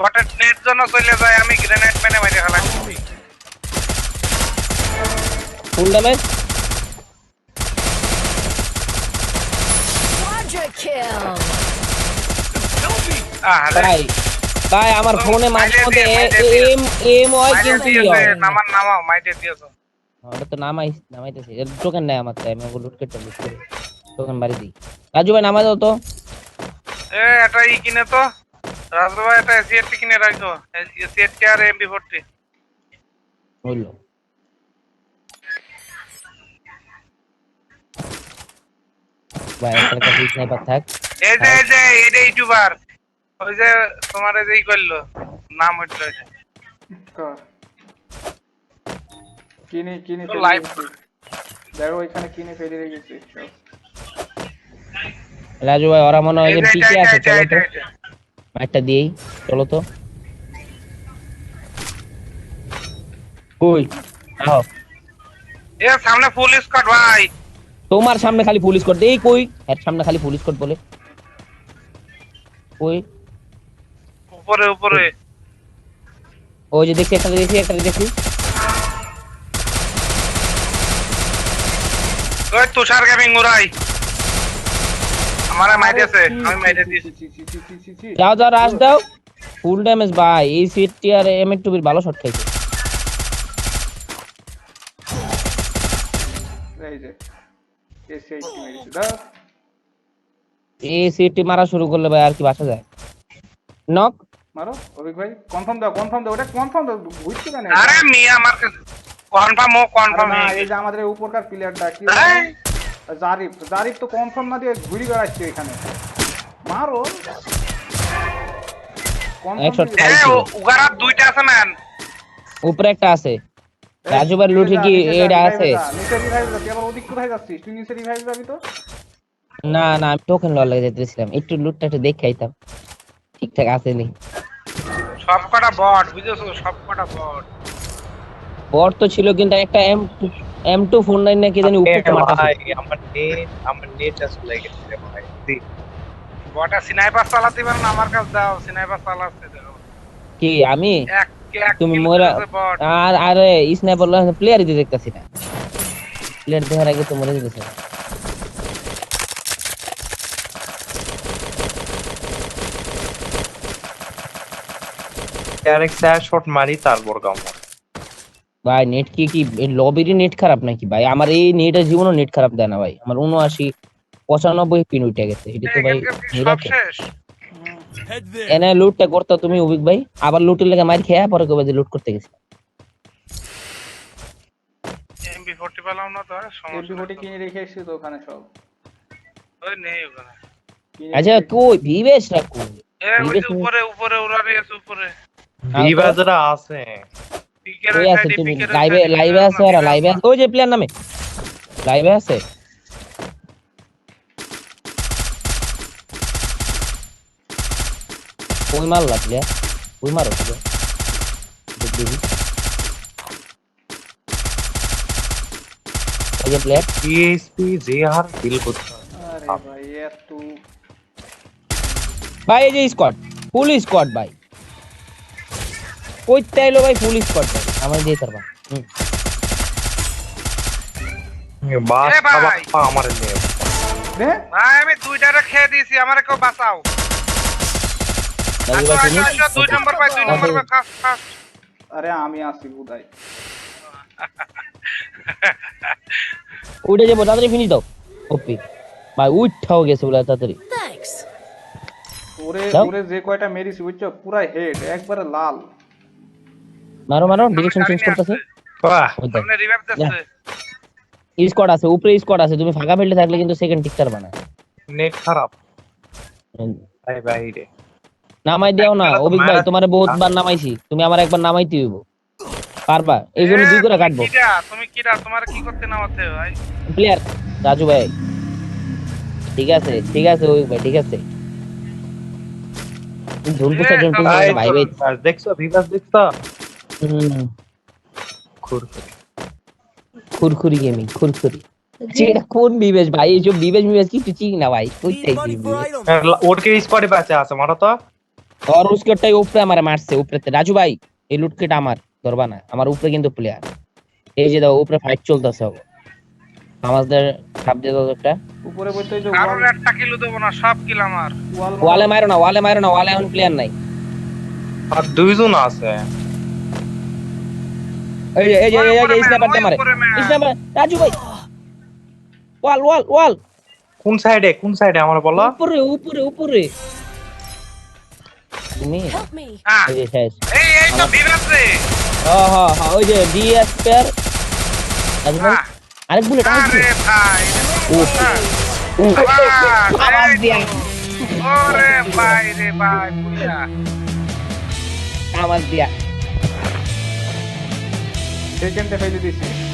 বটের নেট জন্য চলে যায় আমি গ্রেনেড মেনে মেরে ফেলাই ফুল ড্যামেজ Quadra kill. আরে ভাই ভাই আমার ফোনে মাঝে মাইরে মধ্যে দিয়ে, মাইরে দিয়ে। এম এম হয় মাইরে কিন্তু ই দিয়েছে, হয় নামান নামাও মাইরে দিয়েছ ওটা তো নামাই নামাইতেছি। এর টোকেন নেই আমার তাই আমি ওগুলো লুট করতে লুট করি। টোকেন বাড়ি দিই। রাজু ভাই নামাই দাও তো। এ এটা ই কিনে তো। রাজু ভাই এটা এসিএটি কিনে রাখো এসিএটি আর এমবি ফোরটি হইল ভাই একটা কাছে স্নাইপার থাক এই যে এই যে এই যে ইউটিউবার ওই যে তোমার এই যে ই করল নাম হইল। কার? কিনে কিনে তো ফেলে দেখো এখানে কিনে ফেলে রেখেছি রাজু ভাই ওরা মনে হয় যে পিকে আছে চলো তো এটা। একটা দিয়েই চলো তো। কই? আও এ সামনে ফুল স্কট ভাই। তোমার সামনে খালি পুলিশ কোড দেই কই? এর সামনে খালি পুলিশ কোড বলে। কই? উপরে উপরে। ওই যে দেখি একটা দেখছি একটা দেখছি। ওই তুষার গেমিং উড়াই আমারে মাইরেছে আরে, আমি মাইরে দিয়েছি ছি, ছি, ছি, ছি, ছি, ছি। যাও যাও রাশ দাও। ফুল ড্যামেজ ভাই। এই সিটটি আর এম এর টুবির ভালো শট খাইছে। এই সিটটি মারা শুরু করলে ভাই আর কি বাসা যায়। নক মারো অভিক ভাই। কনফার্ম দাও কনফার্ম দাও ওটা কনফার্ম দাও বুঝছ কেন? আরে মিয়া আমার কনফার্ম ও কনফার্ম না এই যে আমাদের উপরকার প্লেয়ারটা কি! জারিফ জারিফ তো কনফার্ম না দিয়ে ঘুরি বেড়াচ্ছে এখানে। মারো। দুইটা আছে ম্যান উপরে একটা আছে। এই, রাজু ভাই নিচে লুটে কি এটা আছে? নিচে রিভাইভ যা আবার ওদিক কোথায় যাচ্ছিস তুই নিচে রিভাইভ যাবি তো? না না আমি টোকেন লওয়ার লাগে যেতেছিলাম। একটু লুটটা একটু দেখে আইতাম। ঠিকঠাক আছে নি। সব কটা বট বুঝেছ? সব কটা বট তো ছিল কিন্তু একটা M M two four nine না কি জানি উপরে। ভাই আমার নেট আমার নেটটা চলে গেছে রে ভাই। বটা স্নাইপার চালাতে পারেন আমার কাছে দাও স্নাইপার চালাচ্ছে দেখো। কি আমি? তুমি মোরা আর আরে স্নাইপার প্লেয়ারই দিয়ে দেখতাছি না। প্লেয়ার দেখার আগে তো মরে যেতেছে। ডাইরেক্ট স্যার শট মারি তারপর কামড় ভাই নেট কি কি লবিরই নেট খারাপ নাকি ভাই? আমার এই নেটের জীবনও নেট খারাপ দেয় না ভাই। আমার উনআশি পঁচানব্বই পিন উঠে গেছে। এটা তো ভাই এনে লুটটা করতো তুমি অভিক ভাই। আবার লুটের লেগে মার খেয়ে পরে কবে যে লুট করতে গেছি। এমবি ফোরটি পেলাম না তো ফোর্টি নেই। কিনে রেখে এসেছি তো ওখানে সব। ওই নেই ওখানে। আচ্ছা রেখে- কই? বিবেশ এ উপরে উপরে উড়ারি আছে উপরে। আছে। ওই আছে সাইডে তুমি পিকের লাইভে লাইভে আছে ওরা লাইভে আছে ওই যে প্লেয়ার নামে লাইভে আছে ওই মারলা প্লেয়ার ওই মারো প্লেয়ার দেখবি ওই যে প্লেয়ার পিএসপি জেআর ডিল করতে হয়। আরে ভাই এত ভাই এই যে স্কোয়াড ফুল স্কোয়াড ভাই কই তাইলো ভাই ফুল স্কোয়াড আমার দিয়ে তারবা বাস এ আমার নিয়ে দে। ভাই আমি দুইটারে খেয়ে দিয়েছি আমারে কেউ বাঁচাও। রাজু ভাই আসো, তুমি আসো, আসো, দুই নম্বর পাই দুই নম্বর পাই কাজ কাজ আরে আমি আসি বুদাই উঠে যাব তাড়াতাড়ি ফিনিশ দাও। ওপি ভাই উঠাও গেছে বলে তাড়াতাড়ি। ওরে ওরে যে কয়টা মেরিছি বুঝছ? পুরা হেড একবারে লাল। মারো মারো ডিরেকশন চেঞ্জ করতেছে। বাহ। সামনে রিভাইভ দিচ্ছে স্কোয়াড আছে উপরে স্কোয়াড আছে তুমি ফাঁকা ফিল্ডে থাকলে কিন্তু সেকেন্ড টিকটার বানা নেট খারাপ। ভাই ভাই রে নামাই দিও না অভিক ভাই মারা- তোমার বহুতবার নামাইছি। তুমি আমার একবার নামাইতে হইব। পারবা। এই জন্য দুই করে কাটবো। তুমি কিরা? তোমার কি করতে নামাতে ভাই? প্লেয়ার রাজু ভাই। ঠিক আছে ঠিক আছে অভিক ভাই ঠিক আছে। ঝুনপুষা ঝুনপুষা ভাই ভাই। ভাই দেখছ ভিভাজ দেখছ? খুরখুরি। গেমিং খুরখুরি। যেটা কোন বিবেশ ভাই? বিবেশ বিবেশ কিছু না ভাই। স্পটে হ্যাঁ, পাচ্ছে আছে তো। আর উপরে মারছে উপরেতে। রাজু ভাই এই লুটকেটা আমার ধরবা না। আমার উপরে কিন্তু প্লেয়ার এই যে দাও উপরে ফাইট চলতেছে আমাদের সাপ দিয়ে দাও একটা। উপরে বইতে যে একটা কিলো দেব না সব কিল আমার। ওয়ালে মারো না ওয়ালে মারো না ওয়ালে এখন প্লেয়ার নাই। আর দুইজন আছে। এই এই এই এই যে ওই স্নাইপার দিয়ে উপরে মারে। স্নাইপার রাজু ভাই ওয়াল ওয়াল ওয়াল কোন সাইডে কোন সাইডে আমার বলো? উপরে উপরে উপরে তুমি এই শেষ এই এই তো বিরাট রে হ্যাঁ হ্যাঁ হ্যাঁ ওই যে ডিএস পেয়ার রাজু ভাই। আরেক বুলেট আরে ভাই। উফ। আওয়াজ দিয়া। ওরে ভাই রে ভাই বুঝা আমার দিয়া সেকেন্ডে ফেলে দিছি